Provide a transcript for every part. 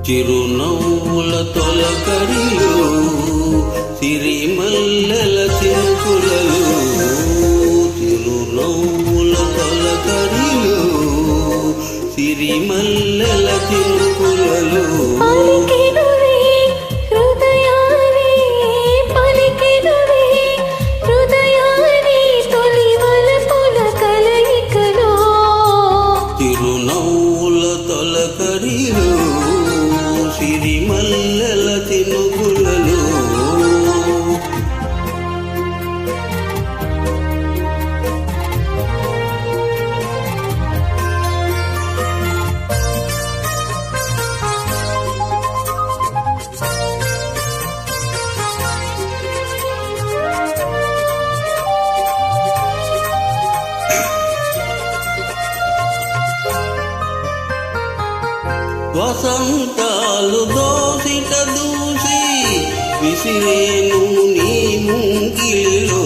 చిరునవ్వుల తొలకడిలో సిరిమల్లెల చిరుకులలో చిరునవ్వుల తొలకడిలో సిరిమల్లెల చిరుకులలో వసంతాలు దోసిట దూసి విసిరేను నీ ముంగిలో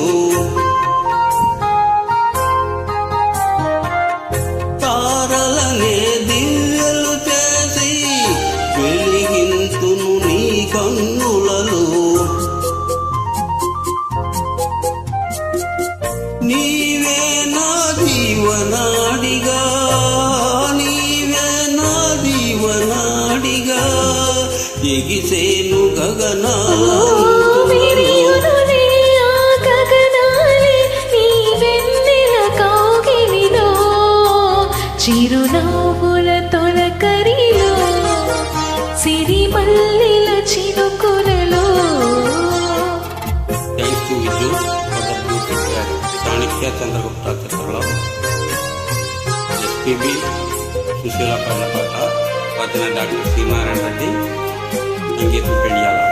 తారలనే దివ్యలు చేసి వెలిగింతును నీ కన్నులలో. నీవే నా జీవనా ఎగిసేను గగనాలు చిరునవ్వుల తొలకరిలో సిరిమల్లెల చినుకులలో. Thanks to Viju. Chanakya Chandragupta చిత్రంలో. ఎస్పీబి సుశీల పైన పాట. వచ్చిన doctor Srinarayana Reddy. inquietud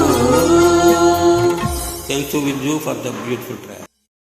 thanks to Viju for the beautiful track